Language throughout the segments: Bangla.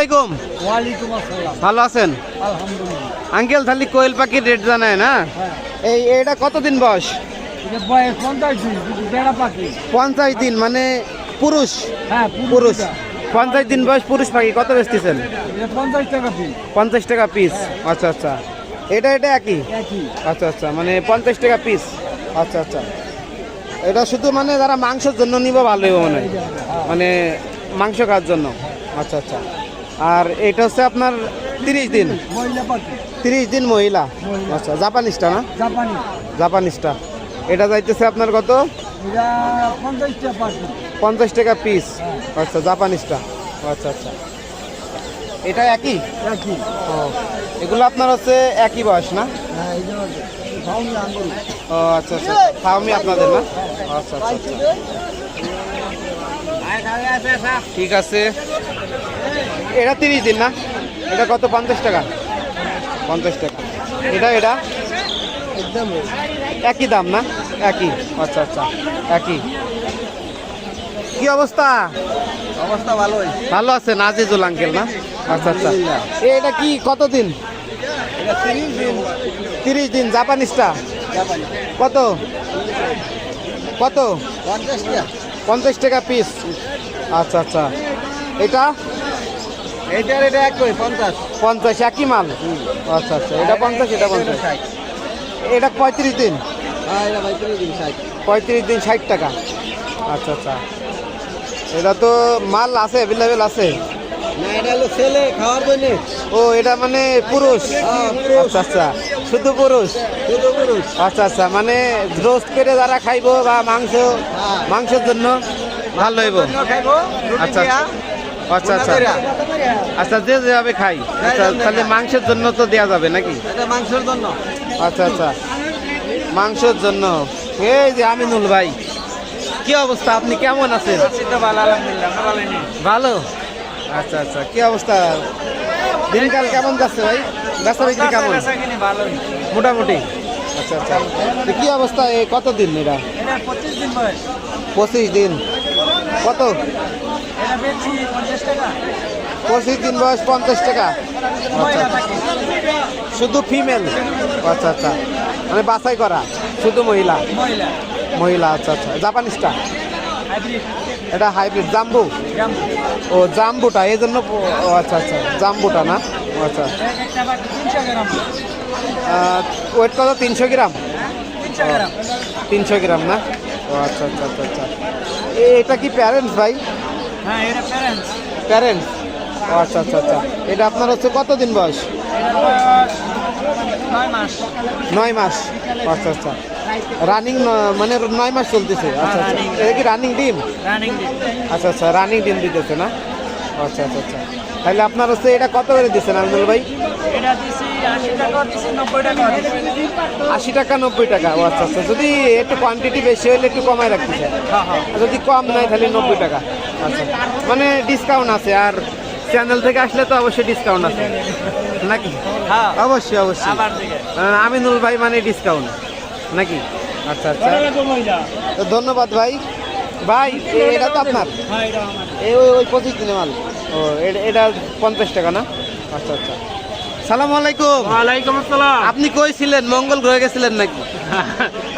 আলাইকুম। ওয়ালাইকুম আসসালাম। ভালো আছেন? আলহামদুলিল্লাহ। আঙ্কেল তাহলে কোয়েল পাখির রেট জানায় না? হ্যাঁ। এই এটা কতদিন বয়স? বয়স পঞ্চাশ দিন বেড়া পাখি। পঞ্চাশ দিন মানে পুরুষ? হ্যাঁ পুরুষ। পঞ্চাশ দিন বয়স পুরুষ পাখি কত বেচতেছেন পঞ্চাশ টাকা পিস পঞ্চাশ টাকা পিস আচ্ছা আচ্ছা। এটা এটা একই? আচ্ছা আচ্ছা মানে পঞ্চাশ টাকা পিস আচ্ছা আচ্ছা। এটা শুধু মানে যারা মাংসের জন্য নিব ভালো মানে মানে মাংস খাওয়ার জন্য। আচ্ছা আচ্ছা। আর এটা হচ্ছে আপনার তিরিশ দিন। তিরিশ দিন মহিলা। আচ্ছা জাপানিজটা না? জাপানি। জাপানিজটা। এটা যাইতেছে আপনার কত? পঞ্চাশ টাকা পিস আচ্ছা জাপানিজটা। আচ্ছা আচ্ছা। এটা একই? একই। ও এগুলো আপনার হচ্ছে একই বয়স না? হ্যাঁ ও আচ্ছা আচ্ছা। ফার্মি আপনাদের না? আচ্ছা আচ্ছা আচ্ছা। ঠিক আছে। এটা তিরিশ দিন না? এটা কত? পঞ্চাশ টাকা। পঞ্চাশ টাকা। এটা এটা? একদম একই দাম না? একই। আচ্ছা আচ্ছা। একই। কি অবস্থা? অবস্থা ভালোই। ভালো আছেন আজিজুল আঙ্কেল না? আচ্ছা আচ্ছা। এ, এটা কি? কতদিন তিরিশ দিন। তিরিশ দিন জাপানিজটা? কত? কত? পঞ্চাশ টাকা। পঞ্চাশ টাকা পিস আচ্ছা আচ্ছা। এটা? এইটার এটা একই পঞ্চাশ। পঞ্চাশ একই মাল? আচ্ছা আচ্ছা এটা পঞ্চাশ এটা পঞ্চাশ। এটা পঁয়ত্রিশ দিন? হ্যাঁ এটা ভাই তিরিশ দিন ষাট। পঁয়ত্রিশ দিন ষাট টাকা। আচ্ছা আচ্ছা। এটা তো মাল আছে অ্যাভেলেবেল আছে? না এটা হলো ছেলে খাওয়ার জন্য। ও এটা মানে পুরুষ? হ্যাঁ, পুরুষ। আচ্ছা আচ্ছা। শুধু পুরুষ? শুধু পুরুষ। আচ্ছা আচ্ছা মানে রোস্ট করে যারা খাইবো বা মাংস হ্যাঁ। মাংসের জন্য? ভালো হইব। খাইবো আচ্ছা আচ্ছা আচ্ছা। আচ্ছা যে যেভাবে খাই আচ্ছা তাহলে মাংসের জন্য তো দেওয়া যাবে নাকি? মাংসের জন্য। আচ্ছা আচ্ছা। মাংসের জন্য। এই যে আমিনুল ভাই কি অবস্থা? আপনি কেমন আছেন? ভালো আচ্ছা আচ্ছা। কি অবস্থা? দিনকাল কেমন যাচ্ছে ভাই? বেচা বিক্রি কেমন? মোটামুটি। আচ্ছা আচ্ছা। কি অবস্থা? এই কত দিন এটা? এটা পঁচিশ দিন পঁচিশ দিন। কত? পঁচিশ দিন বয়স পঞ্চাশ টাকা। আচ্ছা। শুধু ফিমেল? আচ্ছা আচ্ছা। মানে বাছাই করা? শুধু মহিলা? মহিলা। আচ্ছা আচ্ছা। জাপানিজটা? এটা হাইব্রিড জাম্বু? ও জাম্বুটা এই জন্য ও আচ্ছা আচ্ছা। জাম্বুটা না? ও আচ্ছা। ওয়েট কত? তিনশো গ্রাম? তিনশো গ্রাম। না? ও আচ্ছা আচ্ছা আচ্ছা আচ্ছা। এটা কি প্যারেন্টস ভাই? হ্যাঁ প্যারেন্টস প্যারেন্টস আচ্ছা আচ্ছা আচ্ছা। এটা আপনার হচ্ছে কত দিন বয়স নয় মাস। আচ্ছা আচ্ছা। রানিং মানে নয় মাস চলতেছে। আচ্ছা আচ্ছা। এটা কি রানিং ডিম আচ্ছা আচ্ছা রানিং ডিম দিতেছে না? আচ্ছা আচ্ছা আচ্ছা। তাহলে আপনার হচ্ছে এটা কত করে দিচ্ছেন আমিনুল ভাই? এটা দিছি আশি টাকা নব্বই টাকা ও আচ্ছা আচ্ছা। যদি একটু কোয়ান্টিটি বেশি হলে একটু কমায় রাখতেছে হ্যাঁ হ্যাঁ। যদি কম নাই তাহলে নব্বই টাকা। আচ্ছা। মানে ডিসকাউন্ট আছে আর চ্যানেল থেকে আসলে তো অবশ্যই ডিসকাউন্ট আছে। নাকি? হ্যাঁ। অবশ্যই অবশ্যই। আমিনুল ভাই মানে ডিসকাউন্ট নাকি? আচ্ছা আচ্ছা। তো ধন্যবাদ ভাই। ভাই এটা তো আপনার? এই ওই ওই পঁচিশ দিনে মাল। ও এটা- এটা পঞ্চাশ টাকা না? আচ্ছা আচ্ছা। সালাম আলাইকুম। ওয়ালাইকুম আসসালাম। আপনি কই ছিলেন? মঙ্গল গ্রহে গেছিলেন নাকি?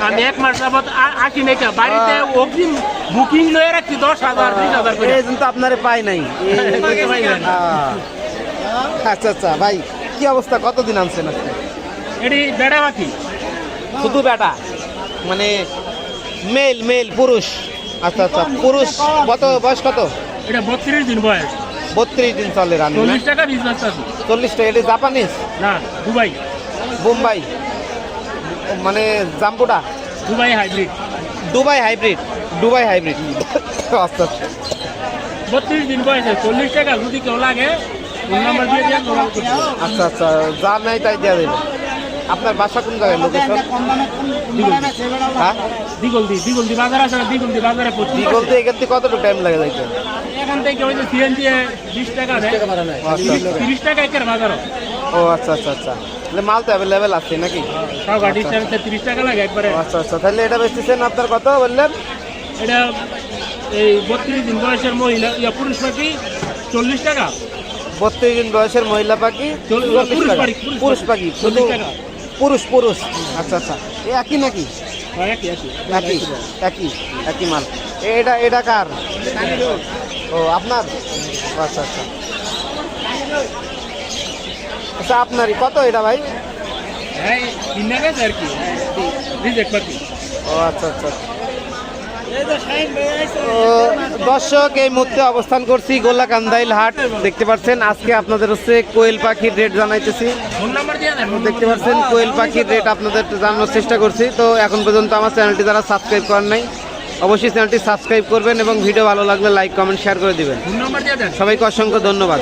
আমি এক মাস যাবত আসি নাই বাড়িতে অগ্রিম বুকিং লয়ে রাখছি দশ হাজার বিশ হাজার করে। এই তো আপনারে পাই নাই। আচ্ছা আচ্ছা ভাই কি অবস্থা? কতদিন আনছেন আপনি এটি বেটা পাখি শুধু বেটা মানে মেল মেল পুরুষ। আচ্ছা আচ্ছা পুরুষ কত বয়স কত? এটা বত্রিশ দিন বয়স। বত্রিশ দিন চলে রানি চল্লিশ টাকা আছে চল্লিশটা এটা জাপানিজ? না দুবাই। বোম্বাই মানে জাম্বুটা? Dubai hybrid. Dubai hybrid Dubai hybrid. আচ্ছা। আচ্ছা বত্রিশ দিন বয়সে চল্লিশ টাকা যদি কেউ লাগে। আচ্ছা আচ্ছা যা নাই তাই দেওয়া আপনার বাসা কোন জায়গায়? লোকেশন? হ্যাঁ? দিগলদি দিগলদি বাজার আছে না, দিগলদি বাজারে পড়ছি। এখান থেকে কতটুকু টাইম লাগে যাইতে? এখান থেকে ওই যে সিএনজি বিশ টাকা আচ্ছা আচ্ছা। তিরিশ টাকা একের বাজারও। ও আচ্ছা আচ্ছা আচ্ছা। তাহলে মাল তো অ্যাভেলেবেল আছে নাকি? সব গাড়ি তিরিশ টাকা লাগে একবারে। আচ্ছা আচ্ছা। তাহলে এটা বেচতেছেন আপনার কত বললেন? এটা এই বত্রিশ দিন বয়সের মহিলা ইয়া পুরুষ পাখি চল্লিশ টাকা। বত্রিশ দিন বয়সের মহিলা পাখি পুরুষ পাখি, পুরুষ পাখি। চল্লিশ টাকা। পুরুষ পুরুষ। আচ্ছা আচ্ছা। এ একই নাকি? হ্যাঁ, একই, একই। একই একই মাল। এ- এটা এটা কার? ও আপনার? আচ্ছা আচ্ছা। আচ্ছা আপনারই। কত এটা ভাই? আর কি। ও আচ্ছা আচ্ছা তো দর্শক, এই মুহূর্তে অবস্থান করছি গোল্লাকান্দাইল হাট। দেখতে পাচ্ছেন, আজকে আপনাদের হচ্ছে কোয়েল পাখির রেট জানাইতেছি। দেখতে পাচ্ছেন, কোয়েল পাখির রেট আপনাদের জানানোর চেষ্টা করছি। তো এখন পর্যন্ত আমার চ্যানেলটি যারা সাবস্ক্রাইব করেন নাই, অবশ্যই চ্যানেলটি সাবস্ক্রাইব করবেন এবং ভিডিও ভালো লাগলে লাইক কমেন্ট শেয়ার করে দিবেন। সবাইকে অসংখ্য ধন্যবাদ।